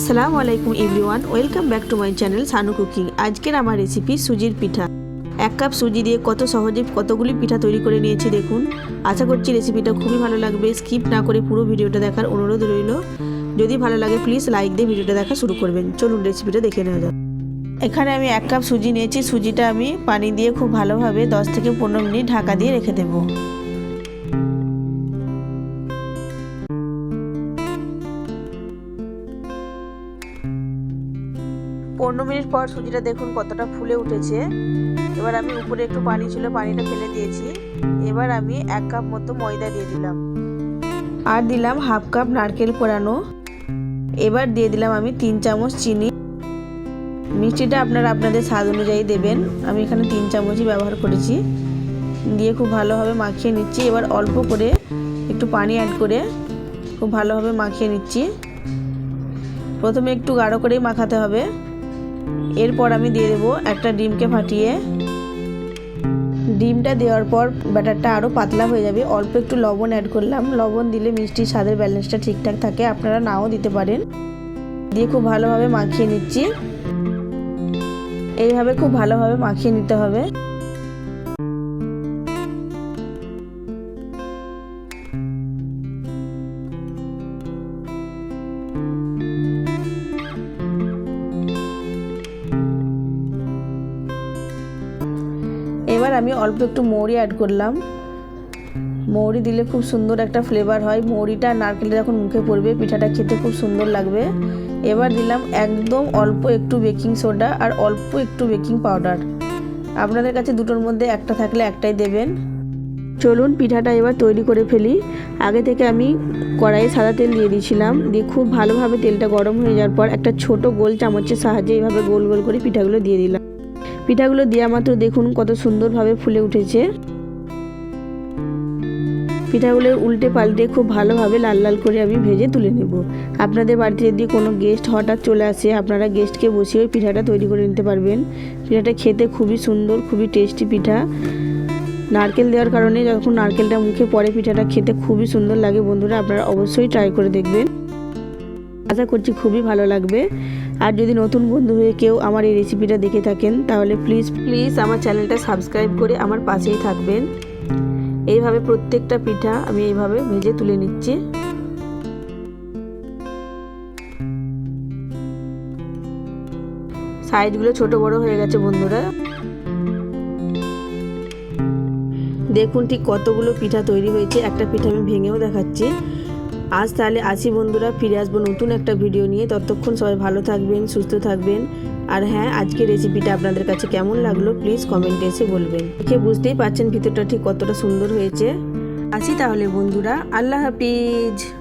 আসসালামু আলাইকুম everyone, welcome back to my channel Sanu cooking. আজকের আমার রেসিপি সুজির পিঠা। এক কাপ সুজি দিয়ে কত সহজে কতগুলি পিঠা তৈরি করে নিয়েছি দেখুন। আশা করছি রেসিপিটা খুবই ভালো লাগবে। স্কিপ না করে পুরো ভিডিওটা দেখার অনুরোধ রইল। যদি ভালো লাগে, প্লিজ লাইক দিয়ে ভিডিওটা দেখা শুরু করবেন। চলুন রেসিপিটা দেখে নেওয়া যাক। এখানে আমি এক কাপ সুজি নিয়েছি। সুজিটা আমি পানি দিয়ে খুব ভালোভাবে দশ থেকে পনেরো মিনিট ঢাকা দিয়ে রেখে দেবো। পনেরো মিনিট পর সুজিটা দেখুন কতটা ফুলে উঠেছে। এবার আমি উপরে একটু পানি ছিল, পানিটা ফেলে দিয়েছি। এবার আমি এক কাপ মতো ময়দা দিয়ে দিলাম। আর দিলাম হাফ কাপ নারকেল কোরানো এবার দিয়ে দিলাম আমি তিন চামচ চিনি। মিষ্টিটা আপনারা আপনাদের স্বাদ অনুযায়ী দেবেন। আমি এখানে তিন চামচই ব্যবহার করেছি। দিয়ে খুব ভালোভাবে মাখিয়ে নিচ্ছি। এবার অল্প করে একটু পানি অ্যাড করে খুব ভালোভাবে মাখিয়ে নিচ্ছি। প্রথমে একটু গাঢ় করেই মাখাতে হবে। এরপর আমি দিয়ে দেবো একটা ডিমকে ফাটিয়ে। ডিমটা দেওয়ার পর ব্যাটারটা আরও পাতলা হয়ে যাবে। অল্প একটু লবণ অ্যাড করলাম। লবণ দিলে মিষ্টির স্বাদের ব্যালেন্সটা ঠিকঠাক থাকে। আপনারা নাও দিতে পারেন। দিয়ে খুব ভালোভাবে মাখিয়ে নিচ্ছি। এইভাবে খুব ভালোভাবে মাখিয়ে নিতে হবে। এবার আমি অল্প একটু মৌরি অ্যাড করলাম। মৌরি দিলে খুব সুন্দর একটা ফ্লেভার হয়। মৌরিটা নারকেলটা যখন মুখে পড়বে, পিঠাটা খেতে খুব সুন্দর লাগবে। এবার দিলাম একদম অল্প একটু বেকিং সোডা আর অল্প একটু বেকিং পাউডার আপনাদের কাছে দুটোর মধ্যে একটা থাকলে একটাই দেবেন। চলুন পিঠাটা এবার তৈরি করে ফেলি। আগে থেকে আমি কড়াইয়ে সাদা তেল দিয়ে দিয়েছিলাম। দিয়ে খুব ভালোভাবে তেলটা গরম হয়ে যাওয়ার পর একটা ছোট গোল চামচের সাহায্যে এইভাবে গোল গোল করে পিঠাগুলো দিয়ে দিলাম। পিঠাগুলো দেওয়া মাত্র দেখুন কত সুন্দরভাবে ফুলে উঠেছে। পিঠাগুলো উল্টে পাল্টে খুব ভালোভাবে লাল লাল করে আমি ভেজে তুলে নেব। আপনাদের বাড়িতে যদি কোনো গেস্ট হঠাৎ চলে আসে, আপনারা গেস্টকে বসিয়ে ওই পিঠাটা তৈরি করে নিতে পারবেন। পিঠাটা খেতে খুবই সুন্দর, খুবই টেস্টি পিঠা। নারকেল দেওয়ার কারণে যখন নারকেলটা মুখে পড়ে, পিঠাটা খেতে খুবই সুন্দর লাগে। বন্ধুরা, আপনারা অবশ্যই ট্রাই করে দেখবেন। আশা করছি খুবই ভালো লাগবে। আর যদি নতুন বন্ধু হয়ে কেউ আমার এই রেসিপিটা দেখে থাকেন, তাহলে প্লিজ প্লিজ আমার চ্যানেলটা সাবস্ক্রাইব করে আমার পাশেই থাকবেন। এইভাবে প্রত্যেকটা পিঠা আমি এইভাবে ভেজে তুলে নিচ্ছি। সাইজগুলো ছোট বড় হয়ে গেছে বন্ধুরা। দেখুন ঠিক কতগুলো পিঠা তৈরি হয়েছে। একটা পিঠা আমি ভেঙেও দেখাচ্ছি। আজ তাহলে আসি বন্ধুরা, ফিরে আসব নতুন একটা ভিডিও নিয়ে। ততক্ষণ সবাই ভালো থাকবেন, সুস্থ থাকবেন। আর হ্যাঁ আজকে রেসিপিটা আপনাদের কাছে কেমন লাগল প্লিজ কমেন্টে এসে বলবেন। দেখে বুঝতেই পারছেন ভিতরটা ঠিক কতটা সুন্দর হয়েছে। আসি তাহলে বন্ধুরা, আল্লাহ হাফিজ।